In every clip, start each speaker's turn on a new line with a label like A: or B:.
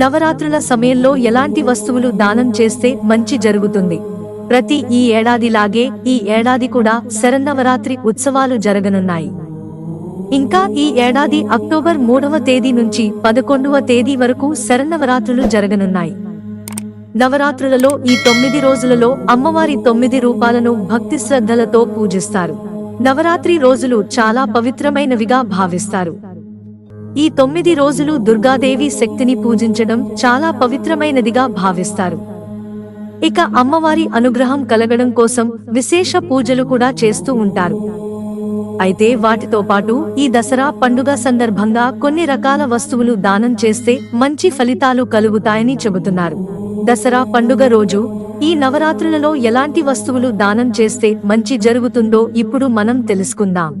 A: నవరాత్రుల సమయంలో ఎలాంటి వస్తువులు దానం చేస్తే మంచి జరుగుతుంది? ప్రతి ఈ ఏడాదిలాగే ఈ ఏడాది కూడా శరన్నవరాత్రి ఉత్సవాలు జరగనున్నాయి. ఇంకా ఈ ఏడాది అక్టోబర్ మూడవ తేదీ నుంచి పదకొండవ తేదీ వరకు శరన్నవరాత్రులు జరగనున్నాయి. నవరాత్రులలో ఈ తొమ్మిది రోజులలో అమ్మవారి తొమ్మిది రూపాలను భక్తి శ్రద్ధలతో పూజిస్తారు. నవరాత్రి రోజులు చాలా పవిత్రమైనవిగా భావిస్తారు. ఈ తొమ్మిది రోజులు దుర్గాదేవి శక్తిని పూజించడం చాలా పవిత్రమైనదిగా భావిస్తారు. ఇక అమ్మవారి అనుగ్రహం కలగడం కోసం విశేష పూజలు కూడా చేస్తూ ఉంటారు. అయితే వాటితో పాటు ఈ దసరా పండుగ సందర్భంగా కొన్ని రకాల వస్తువులు దానం చేస్తే మంచి ఫలితాలు కలుగుతాయని చెబుతున్నారు. దసరా పండుగ రోజు ఈ నవరాత్రులలో ఎలాంటి వస్తువులు దానం చేస్తే మంచి జరుగుతుందో ఇప్పుడు మనం తెలుసుకుందాం.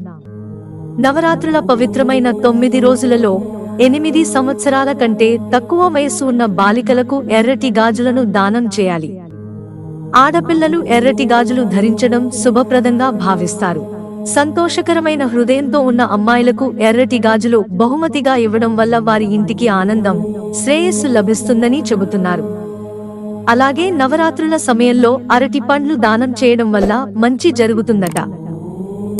A: నవరాత్రుల పవిత్రమైన తొమ్మిది రోజులలో ఎనిమిది సంవత్సరాల కంటే తక్కువ వయస్సు ఉన్న బాలికలకు ఎర్రటి గాజులను దానం చేయాలి. ఆడపిల్లలు ఎర్రటి గాజులు ధరించడం శుభప్రదంగా భావిస్తారు. సంతోషకరమైన హృదయంతో ఉన్న అమ్మాయిలకు ఎర్రటి గాజులు బహుమతిగా ఇవ్వడం వల్ల వారి ఇంటికి ఆనందం శ్రేయస్సు లభిస్తుందని చెబుతున్నారు. అలాగే నవరాత్రుల సమయంలో అరటి పండ్లు దానం చేయడం వల్ల మంచి జరుగుతుందట.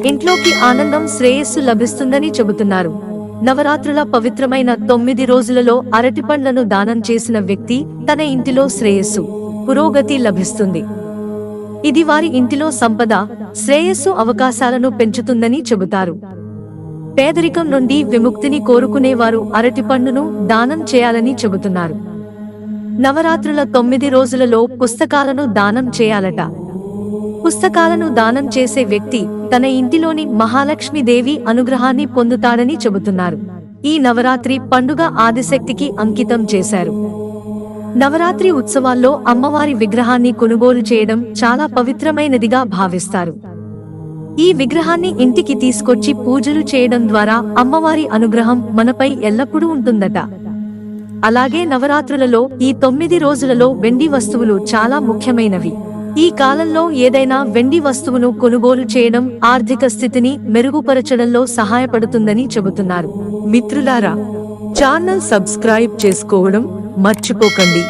A: ఇంట్లోకి ఆనందం శ్రేయస్సు లభిస్తుందని చెబుతున్నారు. నవరాత్రుల పవిత్రమైన తొమ్మిది రోజులలో అరటి పండ్లను దానం చేసిన వ్యక్తి తన ఇంటిలో శ్రేయస్సు పురోగతి లభిస్తుంది. ఇది వారి ఇంటిలో సంపద శ్రేయస్సు అవకాశాలను పెంచుతుందని చెబుతారు. పేదరికం నుండి విముక్తిని కోరుకునేవారు అరటి పండును దానం చేయాలని చెబుతున్నారు. నవరాత్రుల తొమ్మిది రోజులలో పుస్తకాలను దానం చేయాలట. పుస్తకాలను దానం చేసే వ్యక్తి తన ఇంటిలోని మహాలక్ష్మీదేవి అనుగ్రహాన్ని పొందుతాడని చెబుతున్నారు. ఈ నవరాత్రి పండుగ ఆదిశక్తికి అంకితం చేశారు. నవరాత్రి ఉత్సవాల్లో అమ్మవారి విగ్రహాన్ని కొనుగోలు చేయడం చాలా పవిత్రమైనదిగా భావిస్తారు. ఈ విగ్రహాన్ని ఇంటికి తీసుకొచ్చి పూజలు చేయడం ద్వారా అమ్మవారి అనుగ్రహం మనపై ఎల్లప్పుడూ ఉంటుందట. అలాగే నవరాత్రులలో ఈ తొమ్మిది రోజులలో వెండి వస్తువులు చాలా ముఖ్యమైనవి. ఈ కాలంలో ఏదైనా వెండి వస్తువును కొనుగోలు చేయడం ఆర్థిక స్థితిని మెరుగుపరచడంలో సహాయపడుతుందని చెబుతున్నారు. మిత్రులారా ఛానల్ సబ్స్క్రైబ్ చేసుకోవడం మర్చిపోకండి.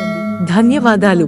A: ధన్యవాదాలు.